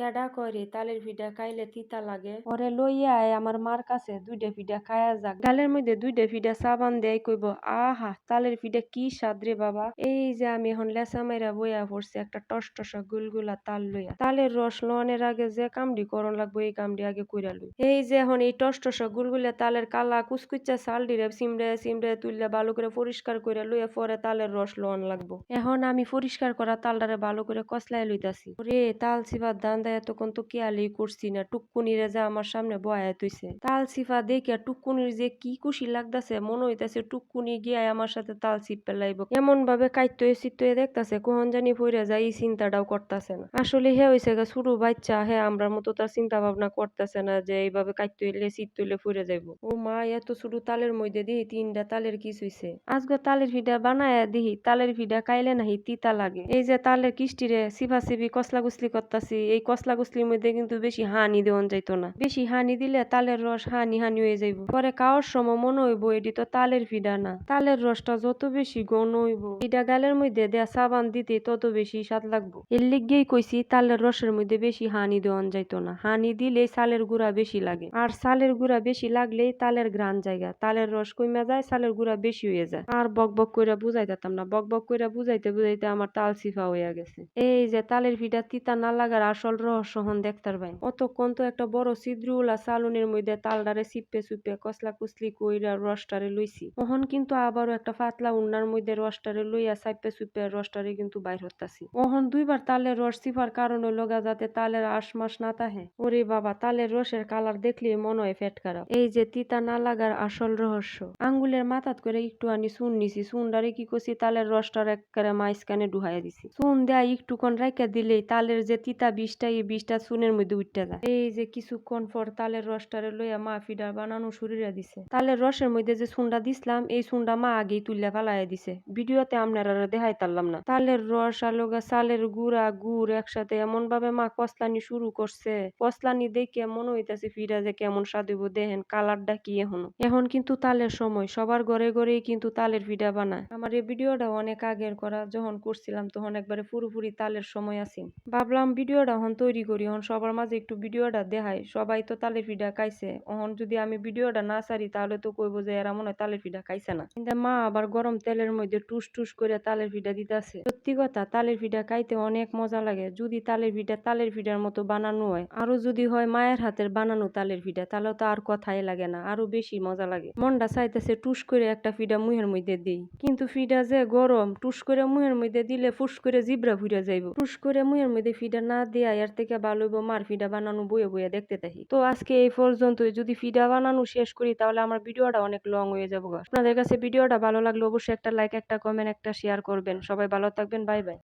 কেডা করে তালের পিঠা খাইলে তিতা লাগে। ওরে লইয়া আয়, আমার মার কাছে দুইটা পিঠা খায়া যাক। গালের মধ্যে দুইটা পিঠা সাবান দেয় কইব, আহা, তালের পিঠা কি স্বাদ রে বাবা! এই যে আমি এখন লেসা মাইরা বইয়া পড়ছি একটা টসটসা গুলগুলা তাল লইয়া। তালের রস লওয়ানোর আগে যে কামডি করণ লাগবো, এই কামডি আগে কইরা লই। এই যে এখন এই টসটসা গুলগুলা তালের কালা কুচকুচা চাল ডিরে সিমড়ে সিমড়ে তুললে ভালো করে পরিষ্কার করে লইয়া পরে তালের রস লওয়ান লাগবো। এখন আমি পরিষ্কার করা তালটারে ভালো করে কসলাই লইতাছি। রে তাল সিফার দান্দা এতক্ষণ তো কেয়ালি করছি না টুকুনিরে যা আমার সামনে বয়া তুইছে তাল সিফা দেখে টুকুনির যে কি খুশি লাগতাছে, মনে হইতাছে টুকুনি গিয়া আমার সাথে তাল সিপ পেলাইব। এমন ভাবে কাইতো চিত্তো দেখতাছে কোহন জানি পইরা যায় এই চিন্তাটাও করতাছে না। আসলে হে হইছে গা শুরু বাচ্চা, হে আমরার মতো তার চিন্তা ভাবনা করতেছে না যে এইভাবে কাইতো এলে চিত্ত এলে পইরা যাইব। ও মা, এত শুরু তালের মধ্যে দিহি তিনটা তালের কিস হইছে। আজকে তালের ভিডা বানায় দিহি, তালের ভিডা কাইলে নাহি তিতা লাগে। এই যে তালের কিস্টিরে সিফা সিবি কসলা কুসলি করতাছি, এই কসলা কুসলির মধ্যে কিন্তু বেশি হানি দেওয়ান যাইতো না। বেশি হানি দিলে তালের রস হানি হানি হয়ে যাইব। পরে খাওয়ার সময় মনে হইব এটি তো তালের ফিডা না। তালের রসটা যত বেশি ঘন হইব, ফিডা গালের মধ্যে দেয়া সাবান দিতে তত বেশি স্বাদ লাগবো। এর লিগেই কইছি তালের রসের মধ্যে বেশি হানি দেওয়ান যাইতো না। হানি দিলে সালের গুড়া বেশি লাগে। আর সালের গুড়া বেশি লাগলেই তালের গ্রান জায়গা। তালের রস কইমা যায়, সালের গুড়া বেশি হয়ে যায়। আর বক বক কইরা বুঝাইতাম না। বক বক কইরা বুঝাইতে বুঝাইতে আমার তাল সিফা হইয়া গেছে। এই যে তালের ফিডা তিতা না লাগার আসল রহস্য হন দেখতার ভাই। অতক্ষণ তো একটা বড় ছিদ্রুলা সালুনের মধ্যে তালডারে চিপে চুপে কসলা কুসলি কইরা রসটারে লইছি। ওহন কিন্তু আবারও একটা পাতলা উন্নার মধ্যে রসটারে লইয়া চাইপে চুপে রসটারে কিন্তু বাইর হতাছি ওহন দুইবার তালের রস চিপার কারণে লগা যাতে তালের আশমাস না তাহে। ওরে বাবা, তালের রসের কালার দেখলে মনে হয় ফেট খারাপ। এই যে তিতা না লাগার আসল রহস্য। আঙ্গুলের মাথাত করে একটু আনি চুন নিছি। চুনডারে কি করছি, তালের রসটার একেবারে মাইসকানে ডুহাইয়া দিছি। চুন দেয়া একটুক্ষণ রাইখা দিলেই তালের যে তিতা বিষটা এই বিষটা চুনের মধ্যে উঠতে যায়। এই যে কিছুক্ষণ পর তালের রসটারে লইয়া মা ফিডা বানানো শুরুরা দিছে। তালের রসের মধ্যে যে চুনটা দিছিলাম, এই চুনটা মা আগেই তুললে ফালাইয়া দিছে। ভিডিওতে আপনারা দেখাই তারলাম না। তালের রস আলোগা চালের গুড়া, গুড় একসাথে এমন ভাবে মা কসলানি শুরু করছে। কসলানি দেখে মনে হইতাছে ফিরা যে কেমন হইব, দেখেন কালারটা কি এখনও। এখন কিন্তু তালের সময়, সবার ঘরে ঘরেই কিন্তু তালের পিঠা বানায়। আমার এই ভিডিওটা অনেক আগের করা, যখন করছিলাম তখন একবারে পুরোপুরি তালের সময় আছি। ভাবলাম ভিডিওটা হন তৈরি করি। হন সবার মাঝে একটু ভিডিওটা দেখাই। সবাই তো তালের পিঠা খাইছে। অহন যদি আমি ভিডিওটা না সারি তাহলে তো কইবো যে এরা মনে হয় তালের পিঠা খাইছে না। কিন্তু মা আবার গরম তেলের মধ্যে টুস টুস করে তালের পিঠা দিতেছে। সত্যি কথা, তালের পিঠা খাইতে অনেক মজা লাগে। যদি তালের পিঠা তালের পিঠার মতো বানানো হয়, আরও যদি হয় মায়ের হাতের বানানো তালের পিঠা তাহলে তো আর কথাই লাগে না, আরও বেশি মজা লাগে। মনটা চাইতেছে টুস করে একটা পিঠা মুহের মধ্যে দিই। কিন্তু ফিডা যে গরম, টুস করে মুহের মধ্যে দিলে ফুস করে জিব্রা ফুইরা যাইব। টুস করে মুহের মধ্যে ফিডা না দেয়া এর থেকে ভালো হইব মার ফিডা বানানো বয়ে বয়ে দেখতে থাকি। তো আজকে এই পর্যন্তই। যদি ফিডা বানানো শেষ করি, তাহলে আমার ভিডিওটা অনেক লং হয়ে যাব। আপনাদের কাছে ভিডিওটা ভালো লাগলে অবশ্যই একটা লাইক একটা কমেন্ট একটা শেয়ার করবেন। সবাই ভালো থাকবেন। Bye bye